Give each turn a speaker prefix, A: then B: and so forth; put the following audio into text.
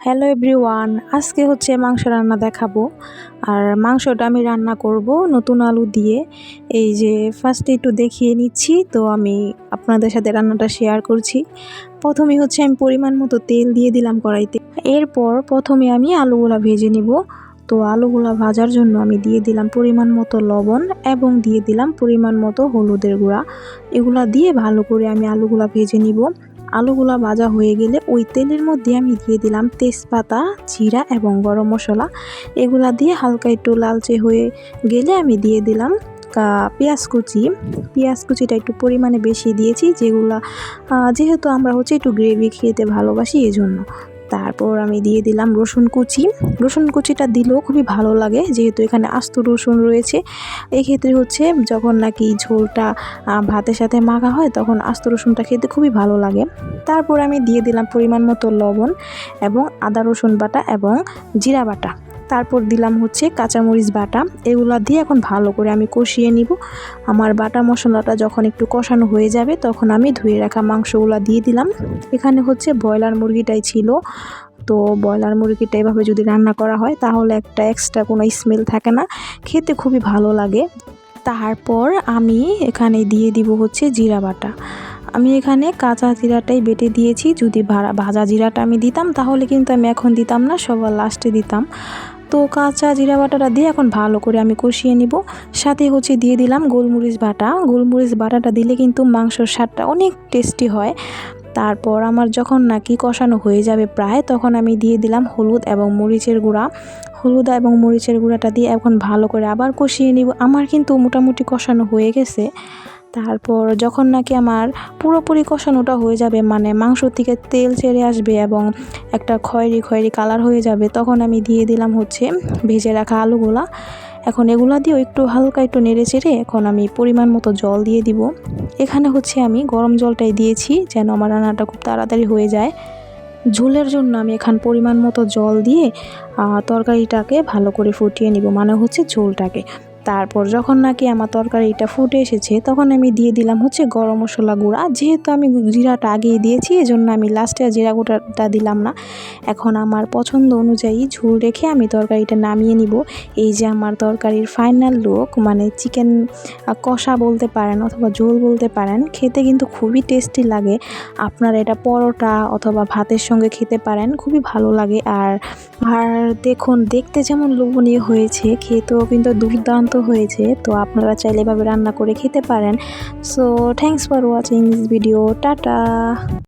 A: Hello everyone আজকে হচ্ছে মাংস রান্না দেখাবো। আর মাংসটা আমি রান্না করব নতুন আলু দিয়ে। এই যে ফার্স্টে একটু দেখিয়ে নিচ্ছি, তো আমি আপনাদের সাথে রান্নাটা শেয়ার করছি। প্রথমে হচ্ছে আমি পরিমাণ মতো তেল দিয়ে দিলাম কড়াইতে। এরপর প্রথমে আমি আলুগুলা ভেজে নিব। তো আলুগুলা ভাজার জন্য আমি দিয়ে দিলাম পরিমাণ মতো লবণ এবং দিয়ে দিলাম পরিমাণ মতো হলুদের গুঁড়া। এগুলা দিয়ে ভালো করে আমি আলুগুলা ভেজে নিব। আলুগুলা ভাজা হয়ে গেলে ওই তেলের মধ্যে আমি দিয়ে দিলাম তেজপাতা, জিরা এবং গরম মশলা। এগুলা দিয়ে হালকা একটু লালচে হয়ে গেলে আমি দিয়ে দিলাম পেঁয়াজ কুচি। পেঁয়াজ কুচিটা একটু পরিমাণে বেশি দিয়েছি, যেগুলা যেহেতু আমরা হচ্ছে একটু গ্রেভি খেতে ভালোবাসি এই জন্য তারপর আমি দিয়ে দিলাম রসুন কুচি। রসুন কুচিটা দিলেও খুবই ভালো লাগে, যেহেতু এখানে আস্ত রসুন রয়েছে। এক্ষেত্রে হচ্ছে যখন নাকি ঝোলটা ভাতের সাথে মাখা হয়, তখন আস্ত রসুনটা খেতে খুবই ভালো লাগে। তারপর আমি দিয়ে দিলাম পরিমাণ মতো লবণ এবং আদা রসুন বাটা এবং জিরা বাটা। তারপর দিলাম হচ্ছে কাঁচামরিচ বাটা। এগুলা দিয়ে এখন ভালো করে আমি কষিয়ে নিব। আমার বাটা মশলাটা যখন একটু কষানো হয়ে যাবে, তখন আমি ধুয়ে রাখা মাংসগুলো দিয়ে দিলাম। এখানে হচ্ছে ব্রয়লার মুরগিটাই ছিল। তো ব্রয়লার মুরগিটা এভাবে যদি রান্না করা হয়, তাহলে একটা এক্সট্রা কোনো স্মেল থাকে না। খেতে খুবই ভালো লাগে। তারপর আমি এখানে দিয়ে দিব হচ্ছে জিরা বাটা। আমি এখানে কাঁচা জিরাটাই বেটে দিয়েছি। যদি ভাজা জিরাটা আমি দিতাম, তাহলে কিন্তু আমি এখন দিতাম না, সবার লাস্টে দিতাম। তো কাঁচা জিরা বাটাটা দিয়ে এখন ভালো করে আমি কষিয়ে নিব। সাথে হচ্ছে দিয়ে দিলাম গোলমরিচ বাটা। গোলমরিচ বাটাটা দিলে কিন্তু মাংসর স্বাদটা অনেক টেস্টি হয়। তারপর আমার যখন নাকি কষানো হয়ে যাবে প্রায়, তখন আমি দিয়ে দিলাম হলুদ এবং মরিচের গুঁড়া। হলুদ এবং মরিচের গুঁড়াটা দিয়ে এখন ভালো করে আবার কষিয়ে নিব। আমার কিন্তু মোটামুটি কষানো হয়ে গেছে। তারপর যখন নাকি আমার পুরোপুরি কষানোটা হয়ে যাবে মানে মাংস থেকে তেল ছেড়ে আসবে এবং একটা খয়েরি খয়েরি কালার হয়ে যাবে, তখন আমি দিয়ে দিলাম হচ্ছে ভেজে রাখা আলুগুলা। এখন এগুলা দিয়েও একটু হালকা একটু নেড়ে চেড়ে এখন আমি পরিমাণ মতো জল দিয়ে দিব। এখানে হচ্ছে আমি গরম জলটাই দিয়েছি যেন আমার রান্নাটা খুব তাড়াতাড়ি হয়ে যায়। ঝোলের জন্য আমি এখান পরিমাণ মতো জল দিয়ে তরকারিটাকে ভালো করে ফুটিয়ে নিব মানে হচ্ছে ঝোলটাকে। তারপর যখন নাকি আমার তরকারিটা ফুটে এসেছে, তখন আমি দিয়ে দিলাম হচ্ছে গরম মশলা গুঁড়া। যেহেতু আমি জিরাটা আগেই দিয়েছি, এজন্য আমি লাস্টে জিরা গুঁড়াটা দিলাম না। এখন আমার পছন্দ অনুযায়ী ঝুল রেখে আমি তরকারিটা নামিয়ে নিব। এই যে আমার তরকারির ফাইনাল লুক মানে চিকেন কষা বলতে পারেন অথবা ঝোল বলতে পারেন, খেতে কিন্তু খুবই টেস্টি লাগে। আপনারা এটা পরোটা অথবা ভাতের সঙ্গে খেতে পারেন, খুবই ভালো লাগে। আর আর দেখুন, দেখতে যেমন লোভনীয় হয়েছে, খেতেও কিন্তু দুর্দান্ত দুর্দান্ত হয়েছে, তো আপনারা চাইলে এভাবে রান্না করে খেতে পারেন। So thanks for watching this video tata